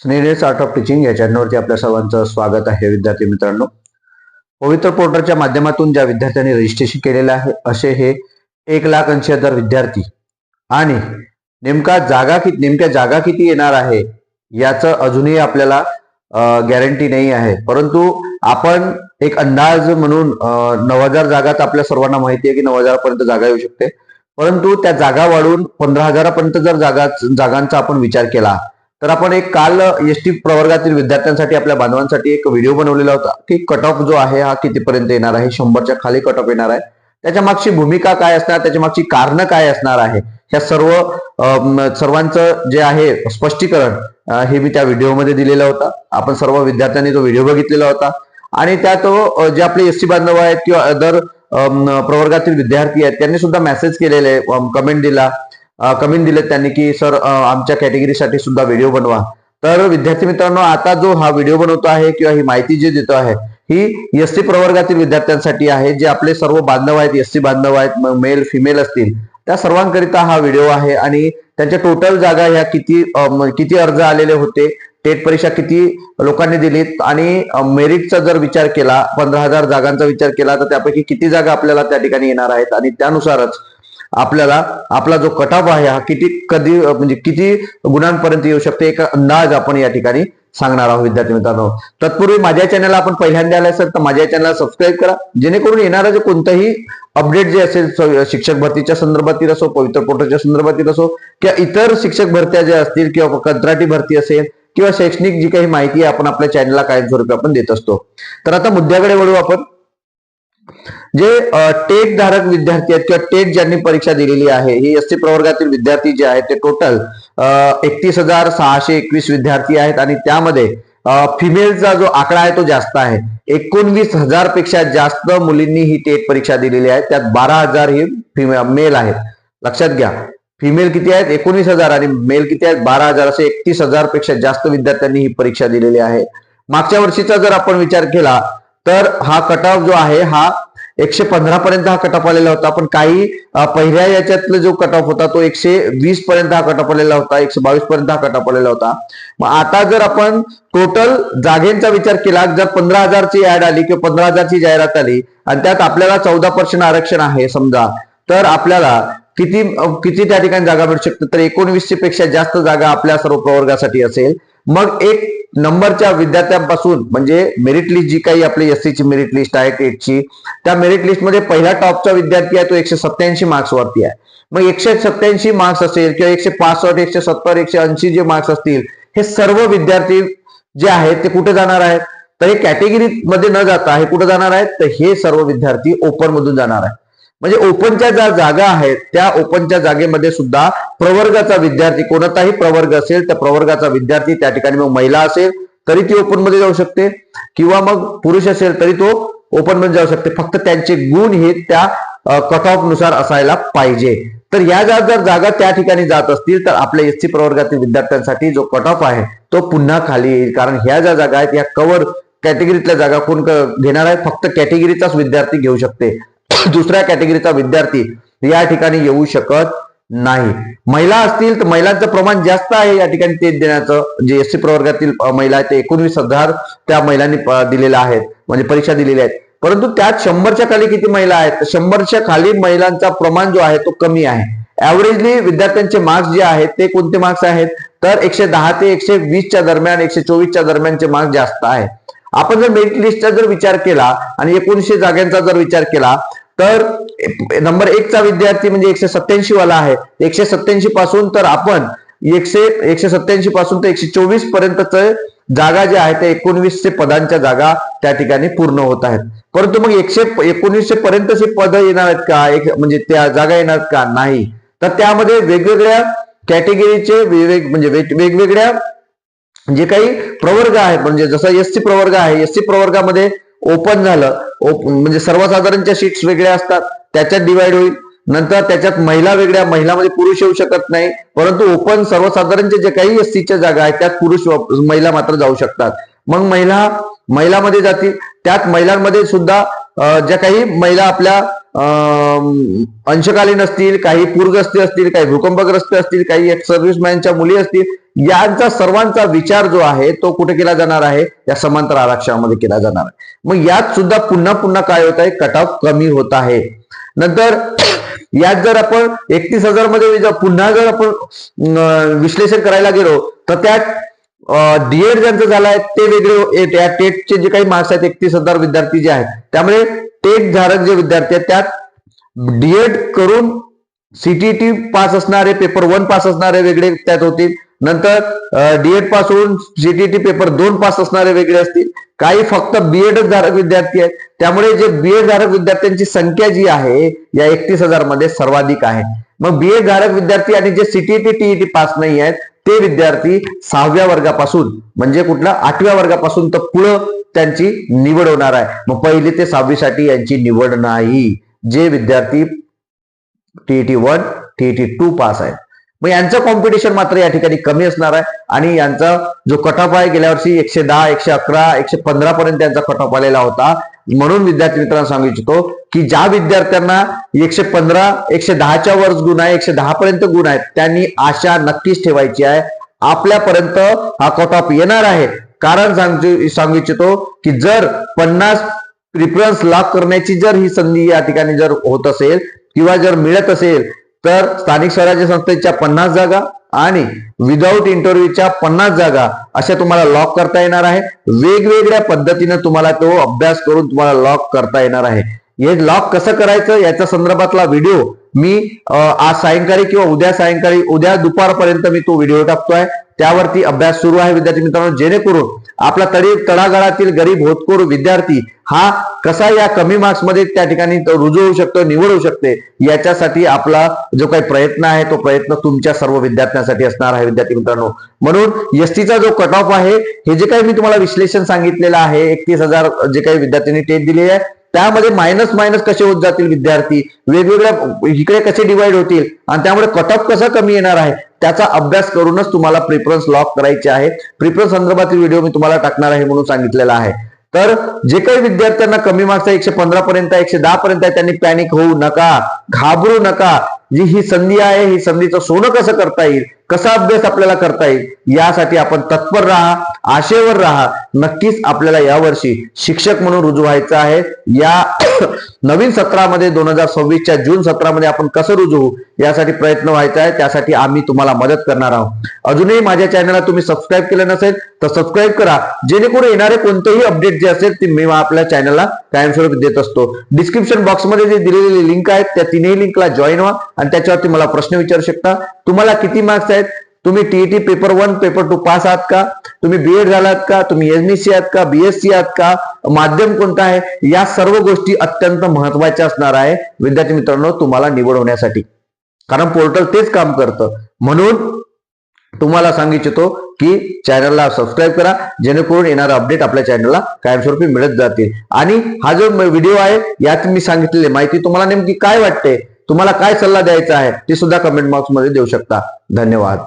स्नेहनेस art of teaching या चॅनलवरती आपल्या सर्वांचं स्वागत आहे विद्यार्थी मित्रांनो. पवित्र पोर्टलच्या माध्यमातून ज्या विद्यार्थ्यांनी रजिस्ट्रेशन केलेलं आहे असे हे एक लाख ऐंशी हजार विद्यार्थी आणि नेमका जागा किती नेमक्या जागा किती येणार आहे याचं अजूनही आपल्याला गॅरंटी नाही आहे. परंतु आपण एक अंदाज म्हणून नऊ हजार जागा तर आपल्या सर्वांना माहिती आहे की नऊ हजारापर्यंत जागा येऊ शकते. परंतु त्या जागा वाढून पंधरा हजारापर्यंत जर जागा जागांचा आपण विचार केला तर आपण एक काल एस टी प्रवर्गातील विद्यार्थ्यांसाठी आपल्या बांधवांसाठी एक व्हिडिओ बनवलेला होता की कट ऑफ जो आहे हा कितीपर्यंत येणार आहे? शंभरच्या खाली कट ऑफ येणार आहे. त्याच्या मागची भूमिका काय असणार? त्याच्या मागची कारणं काय असणार आहे? ह्या सर्व सर्वांचं जे आहे स्पष्टीकरण हे मी त्या व्हिडिओमध्ये दिलेला होता. आपण सर्व विद्यार्थ्यांनी तो व्हिडिओ बघितलेला होता. आणि त्या तो जे आपले एस टी बांधव आहेत किंवा अदर प्रवर्गातील विद्यार्थी आहेत त्यांनी सुद्धा मेसेज केलेले कमेंट दिला. कमेंट दिलेत त्यांनी की सर आमच्या कॅटेगरीसाठी सुद्धा व्हिडिओ बनवा. तर विद्यार्थी मित्रांनो आता जो हा व्हिडिओ बनवतो आहे किंवा ही माहिती जी देतो आहे ही एस टी प्रवर्गातील विद्यार्थ्यांसाठी आहे जे आपले सर्व बांधव आहेत एस टी बांधव आहेत मेल फिमेल असतील त्या सर्वांकरिता हा व्हिडिओ आहे आणि त्यांच्या टोटल जागा ह्या किती किती अर्ज आलेले होते टेट परीक्षा किती लोकांनी दिलीत आणि मेरिटचा जर विचार केला पंधरा हजार जागांचा विचार केला तर त्यापैकी किती जागा आपल्याला त्या ठिकाणी येणार आहेत आणि त्यानुसारच आपल्याला आपला जो कटाप आहे हा किती कधी म्हणजे किती गुणांपर्यंत येऊ शकते एक अंदाज आपण या ठिकाणी सांगणार आहोत विद्यार्थी मित्रांनो. तत्पूर्वी माझ्या चॅनलला आपण पहिल्यांदा आले असेल तर माझ्या चॅनलला सबस्क्राईब करा. जेणेकरून येणारा जे कोणतंही अपडेट जे असेल शिक्षक भरतीच्या संदर्भातील असो पवित्र पोर्टलच्या संदर्भातील असो किंवा इतर शिक्षक भरत्या ज्या असतील किंवा कंत्राटी भरती असेल किंवा शैक्षणिक जी काही माहिती आपण आपल्या चॅनलला कायमस्वरूपी आपण देत असतो. तर आता मुद्द्याकडे वळू आपण. जे टेट धारक विद्यार्थी आहेत किंवा टेट ज्यांनी परीक्षा दिलेली आहे ही एस टी प्रवर्गातील विद्यार्थी जे आहेत ते टोटल एकतीस हजार सहाशे एकवीस विद्यार्थी आहेत आणि त्यामध्ये फिमेलचा जो आकडा आहे तो जास्त आहे. एकोणवीस हजारपेक्षा जास्त मुलींनी ही टेट परीक्षा दिलेली आहे. त्यात बारा हजार ही मेल आहेत. लक्षात घ्या. फिमेल किती आहेत? एकोणीस हजार आणि मेल किती आहेत? बारा हजार. असे एकतीस हजारपेक्षा जास्त विद्यार्थ्यांनी ही परीक्षा दिलेली आहे. मागच्या वर्षीचा जर आपण विचार केला तर हा कट ऑफ जो आहे हा एकशे पंधरा पर्यंत हा कट आलेला होता. पण काही पहिल्या याच्यातला जो कट होता तो एकशे वीस पर्यंत हा कट आलेला होता. एकशे बावीस पर्यंत हा कट आलेला होता. मग आता जर आपण टोटल जागेंचा विचार केला जर पंधरा हजारची ऍड आली किंवा पंधरा हजारची जाहिरात आली आणि त्यात आपल्याला चौदा पर्सेंट आरक्षण आहे समजा तर आपल्याला किती किती त्या ठिकाणी जागा मिळू शकते? तर एकोणवीसशे पेक्षा जास्त जागा आपल्या सर्व प्रवर्गासाठी असेल. मग एक नंबरच्या विद्यार्थ्यांपासून म्हणजे मेरिट लिस्ट जी काही आपली एस ची मेरिट लिस्ट आहे टेटची त्या मेरिट लिस्टमध्ये पहिला टॉपचा विद्यार्थी आहे तो एकशे सत्याऐंशी मार्क्स वरती आहे. मग एकशे सत्याऐंशी मार्क्स असेल किंवा एकशे पासष्ट एकशे सत्तर एकशे ऐंशी जे मार्क्स असतील हे सर्व विद्यार्थी जे आहेत ते कुठे जाणार आहेत? तर हे कॅटेगरी मध्ये न जाता हे कुठे जाणार आहेत? तर हे सर्व विद्यार्थी ओपन मधून जाणार आहे म्हणजे ओपनच्या ज्या जागा आहेत त्या ओपनच्या जागेमध्ये सुद्धा प्रवर्गाचा विद्यार्थी कोणताही प्रवर्ग असेल त्या प्रवर्गाचा विद्यार्थी त्या ठिकाणी मग महिला असेल तरी ती ओपनमध्ये जाऊ शकते. किंवा मग पुरुष असेल तरी तो ओपनमध्ये जाऊ शकते. फक्त त्यांचे गुण हे त्या कट ऑफनुसार असायला पाहिजे. तर या ज्या जर जागा त्या ठिकाणी जात असतील तर आपल्या एस सी प्रवर्गातील विद्यार्थ्यांसाठी जो कट ऑफ आहे तो पुन्हा खाली येईल. कारण ह्या ज्या जागा आहेत या कव्हर कॅटेगरीतल्या जागा कोण घेणार आहे फक्त कॅटेगरीचाच विद्यार्थी घेऊ शकते. दुसऱ्या कॅटेगरीचा विद्यार्थी या ठिकाणी येऊ शकत नाही. महिला असतील तर महिलांचं प्रमाण जास्त आहे या ठिकाणी ते देण्याचं. जे एस सी प्रवर्गातील महिला आहेत ते एकोणवीस हजार त्या महिलांनी दिलेल्या आहेत. म्हणजे परीक्षा दिलेल्या आहेत. परंतु त्यात शंभरच्या खाली किती महिला आहेत? शंभरच्या खाली महिलांचा प्रमाण जो आहे तो कमी आहे. ऍव्हरेजली विद्यार्थ्यांचे मार्क्स जे आहेत ते कोणते मार्क्स आहेत? तर एकशे दहा ते एकशे वीसच्या दरम्यान एकशे चोवीसच्या दरम्यानचे मार्क्स जास्त आहे. आपण जर मेरिट लिस्टचा जर विचार केला आणि एकोणीसशे जागांचा जर विचार केला तर नंबर एकचा विद्यार्थी म्हणजे एकशे सत्याऐंशी वाला आहे. एकशे सत्याऐंशी पासून तर आपण एकशे एकशे सत्याऐंशी पासून तर एकशे चोवीस पर्यंतच जागा ज्या आहेत त्या एकोणवीसशे पदांच्या जागा त्या ठिकाणी पूर्ण होत आहेत. परंतु मग एकशे एकोणीसशे पर्यंतचे पद येणार आहेत का? एक म्हणजे त्या जागा येणार आहेत का? नाही. तर त्यामध्ये वेगवेगळ्या कॅटेगरीचे म्हणजे वेग- वेगवेगळ्या जे काही प्रवर्ग आहेत म्हणजे जसं एस सी प्रवर्ग आहे एस सी प्रवर्गामध्ये ओपन झालं. म्हणजे सर्वसाधारणच्या सीट्स वेगळ्या असतात त्याच्यात डिवाइड होईल. नंतर त्याच्यात महिला वेगळ्या महिलामध्ये पुरुष येऊ शकत नाही. परंतु ओपन सर्वसाधारणचे जे काही एस सीच्या जागा आहेत त्यात पुरुष महिला मात्र जाऊ शकतात. मग महिला महिलामध्ये जातील त्यात महिलांमध्ये सुद्धा ज्या काही महिला आपल्या अं, अंशकालीन असतील काही पूरग्रस्ती असतील काही भूकंपग्रस्त असतील काही एक्स सर्व्हिसमॅनच्या मुली असतील यांचा सर्वांचा विचार जो आहे तो कुठे केला जाणार आहे? या समांतर आरक्षणामध्ये केला जाणार आहे. मग यात सुद्धा पुन्हा पुन्हा काय होत आहे? कट ऑफ कमी होत आहे. नंतर यात जर आपण एकतीस हजारमध्ये जर पुन्हा जर आपण विश्लेषण करायला गेलो तर त्यात डीएड ज्यांचं झालं आहे ते वेगळे हो-, त्या टेटचे जे काही मार्क्स आहेत एकतीस हजार विद्यार्थी जे आहेत त्यामुळे टेट धारक जे विद्यार्थी आहेत त्यात डीएड करून सीटीटी पास असणारे पेपर वन पास असणारे वेगळे त्यात होतील. नंतर डीएड पास होऊन सीटीटी पेपर दोन पास असणारे वेगळे असतील. काही फक्त बीएड धारक विद्यार्थी आहेत. त्यामुळे जे बीएड धारक विद्यार्थ्यांची संख्या जी आहे या एकतीस हजारमध्ये सर्वाधिक आहे. मग बीएड धारक विद्यार्थी आणि जे सीटीटी टीईटी पास नाही आहेत ते विद्यार्थी सहाव्या वर्गापासून म्हणजे कुठला आठव्या वर्गापासून तर पुढं त्यांची निवड होणार आहे. मग पहिली ते सहावीसाठी यांची निवड नाही. जे विद्यार्थी TET one TET two pass आहेत. मग यांचं कॉम्पिटिशन मात्र या ठिकाणी कमी असणार आहे. आणि यांचा जो कट ऑफ आहे गेल्या वर्षी एकशे दहा एकशे अकरा एकशे पंधरा पर्यंत यांचा कट ऑफ आलेला होता. म्हणून विद्यार्थी मित्रांनो सांगू इच्छितो की ज्या विद्यार्थ्यांना एकशे पंधरा एकशे दहाच्या वर गुण आहे एकशे दहा पर्यंत गुण आहेत त्यांनी आशा नक्कीच ठेवायची आहे. आपल्यापर्यंत हा कट ऑफ येणार आहे. कारण सांगू सांगू इच्छितो की जर पन्नास प्रिफरन्स लॉक करण्याची जर ही संधी या ठिकाणी जर होत असेल किंवा जर मिळत असेल तर स्थानिक स्वराज्य संस्थेच्या पन्नास जागा आणि विदाऊट इंटरव्ह्यूच्या पन्नास जागा अशा तुम्हाला लॉक करता येणार आहे. वेगवेगळ्या पद्धतीने तुम्हाला तो अभ्यास करून तुम्हाला लॉक करता येणार आहे. हे लॉक कसं करायचं? याच्या संदर्भातला व्हिडिओ मी आज सायंकाळी किंवा उद्या सायंकाळी उद्या दुपारपर्यंत मी तो व्हिडिओ टाकतोय. त्यावरती अभ्यास सुरू आहे विद्यार्थी मित्रांनो. जेणेकरून आपला तळी तळागाळातील गरीब होतकोर विद्यार्थी हा कसा या कमी मार्क्समध्ये त्या ठिकाणी रुजू होऊ शकतो निवड होऊ शकते याच्यासाठी आपला जो काही प्रयत्न आहे तो प्रयत्न तुमच्या सर्व विद्यार्थ्यांसाठी असणार आहे विद्यार्थी मित्रांनो. म्हणून एसटीचा जो कट ऑफ आहे हे जे काही मी तुम्हाला विश्लेषण सांगितलेलं आहे एकतीस हजार जे काही विद्यार्थ्यांनी टेट दिली आहे त्यामध्ये मायनस मायनस कसे होत जातील विद्यार्थी? वेगवेगळ्या इकडे कसे डिवाइड होतील? आणि त्यामुळे कट ऑफ कसा कमी येणार आहे? त्याचा अभ्यास करूनच तुम्हाला प्रिफरन्स लॉक करायचे आहे. प्रिफरन्स संदर्भातील व्हिडिओ मी तुम्हाला टाकणार आहे म्हणून सांगितलेला आहे. तर जे काही विद्यार्थ्यांना कमी मार्क्स एकशे पंधरा पर्यंत एकशे दहा पर्यंत त्यांनी पॅनिक होऊ नका घाबरू नका. जी ही संधी आहे ही संधीचं सोनं कसं करता येईल कसा अभ्यास आपल्याला करता येईल यासाठी आपण तत्पर राहा आशेवर राहा. नक्कीच आपल्याला यावर्षी शिक्षक म्हणून रुजू व्हायचं आहे. या नवीन सत्रामध्ये दोन हजार सव्वीसच्या जून सत्रामध्ये आपण कसं रुजू यासाठी प्रयत्न व्हायचा आहे. त्यासाठी आम्ही तुम्हाला मदत करणार आहोत. अजूनही माझ्या चॅनलला तुम्ही सबस्क्राईब केलं नसेल तर सबस्क्राईब करा. जेणेकरून येणारे कोणतेही अपडेट जे असेल ते मी आपल्या चॅनलला कायमस्वरूपी देत असतो. डिस्क्रिप्शन बॉक्समध्ये जे दिलेली लिंक आहेत त्या तिन्ही लिंकला जॉईन व्हा आणि त्याच्यावरती मला प्रश्न विचारू शकता. तुम्हाला किती मार्क्स आहेत? तुम्ही TET paper one paper two pass आहात का? तुम्ही बीएड झालात का? तुम्ही एमएससी आहात का? बीएससी आहात का? माध्यम कोणतं आहे? या सर्व गोष्टी अत्यंत महत्त्वाच्या असणार आहे विद्यार्थी मित्रांनो तुम्हाला निवड होण्यासाठी कारण पोर्टल तेच काम करतं. म्हणून तुम्हाला सांगू इच्छितो की चॅनलला सबस्क्राईब करा जेणेकरून येणारा अपडेट आपल्या चॅनलला कायमस्वरूपी मिळत जातील. आणि हा जो व्हिडिओ आहे यात मी सांगितलेली माहिती तुम्हाला नेमकी काय वाटते? तुम्हाला काय सल्ला द्यायचा आहे ते सुद्धा कमेंट बॉक्समध्ये देऊ शकता. धन्यवाद.